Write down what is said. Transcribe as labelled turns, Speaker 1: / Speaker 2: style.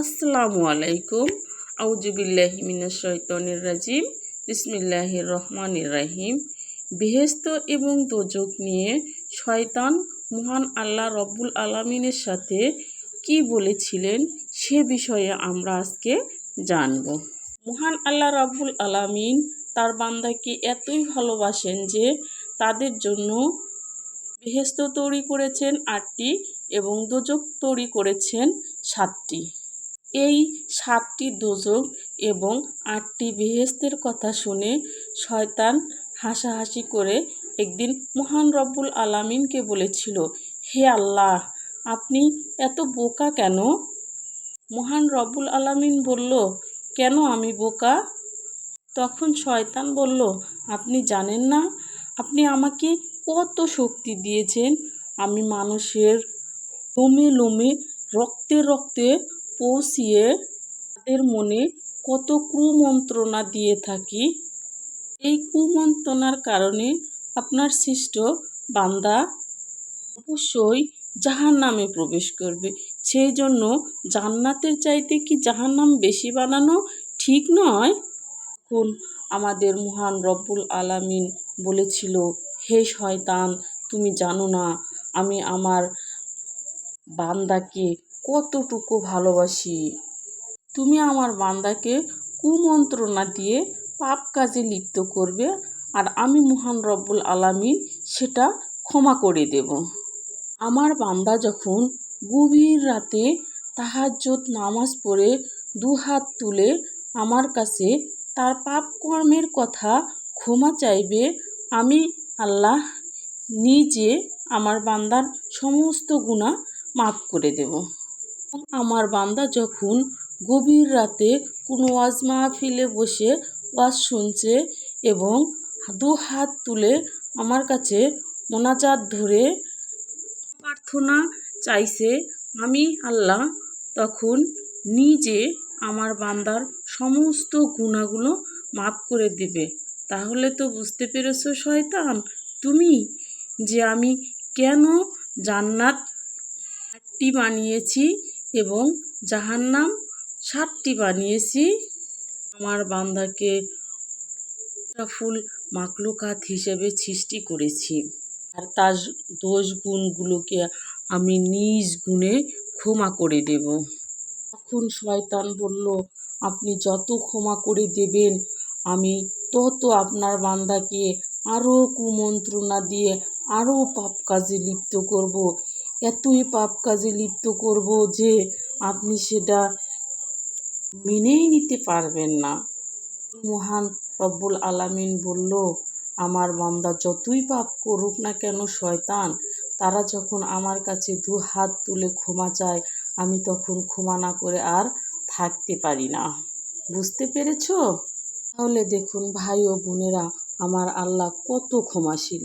Speaker 1: আসসালামু আলাইকুম। আউজুবিল্লাহি মিনাশ রাজিম। বিসমিল্লাহির রহমানির রাহিম। বেহেস্ত এবং দোজক নিয়ে শয়তান মহান আল্লাহ রব্বুল আলামিনের সাথে কি বলেছিলেন সে বিষয়ে আমরা আজকে জানব। মহান আল্লাহ রব্বুল আলামিন তার বান্দাকে এতই ভালোবাসেন যে তাদের জন্য বেহেস্ত তৈরি করেছেন আটটি এবং দোজক তৈরি করেছেন সাতটি। এই সাতটি দোজক এবং আটটি বেহেস্তের কথা শুনে শয়তান হাসাহাসি করে একদিন মহান রব্বুল আলামিনকে বলেছিল, হে আল্লাহ, আপনি এত বোকা কেন? মহান রব্বুল আলামিন বলল, কেন আমি বোকা? তখন শয়তান বলল, আপনি জানেন না, আপনি আমাকে কত শক্তি দিয়েছেন। আমি মানুষের লোমে লোমে রক্তে রক্তে পৌঁছিয়ে তাদের মনে কত কুমন্ত্রণা দিয়ে থাকি। এই কুমন্ত্রণার কারণে আপনার সৃষ্ট বান্দা অবশ্যই জাহান নামে প্রবেশ করবে। সেই জন্য জান্নাতের চাইতে কি জাহান নাম বেশি বানানো ঠিক নয়? এখন আমাদের মহান রব্বুল আলামিন বলেছিল, হে শয়তান, তুমি জানো না, আমি আমার বান্দাকে কতটুকু ভালোবাসি। তুমি আমার বান্দাকে কুমন্ত্রণা দিয়ে পাপ কাজে লিপ্ত করবে আর আমি মহান রব্বুল আলামিন সেটা ক্ষমা করে দেব। আমার বান্দা যখন গভীর রাতে তাহাজ্জত নামাজ পড়ে দু হাত তুলে আমার কাছে তার পাপ কর্মের কথা ক্ষমা চাইবে, আমি আল্লাহ নিজে আমার বান্দার সমস্ত গুণা মাফ করে দেব। আমার বান্দা যখন গভীর রাতে কোনো ওয়াজ মাহফিলে বসে ওয়াজ শুনছে এবং দু হাত তুলে আমার কাছে মোনাজাত ধরে প্রার্থনা চাইছে, আমি আল্লাহ তখন নিজে আমার বান্দার সমস্ত গুণাগুলো মাফ করে দিবে। তাহলে তো বুঝতে পেরেছ শয়তান, তুমি যে আমি কেন জান্নাত বানিয়েছি এবং জাহান্নাম সাতটি বানিয়েছি। আমার বান্দাকে ফুল মাকলুকাত হিসেবে সৃষ্টি করেছি। আর তার দোষ গুণগুলোকে আমি নিজ গুণে ক্ষমা করে দেব। তখন শয়তান বলল, আপনি যত ক্ষমা করে দেবেন, আমি তত আপনার বান্দাকে আরও কুমন্ত্রণা দিয়ে আরও পাপ কাজে লিপ্ত করব। এতই পাপ কাজে লিপ্ত করব যে আপনি সেটা মেনেই নিতে পারবেন না। মহান রব্বুল আলামিন বলল, আমার বান্দা যতই পাপ করুক না কেন শয়তান, তারা যখন আমার কাছে দু হাত তুলে ক্ষমা চায়, আমি তখন ক্ষমা না করে আর থাকতে পারি না। বুঝতে পেরেছ? তাহলে দেখুন ভাই ও বোনেরা, আমার আল্লাহ কত ক্ষমাশীল।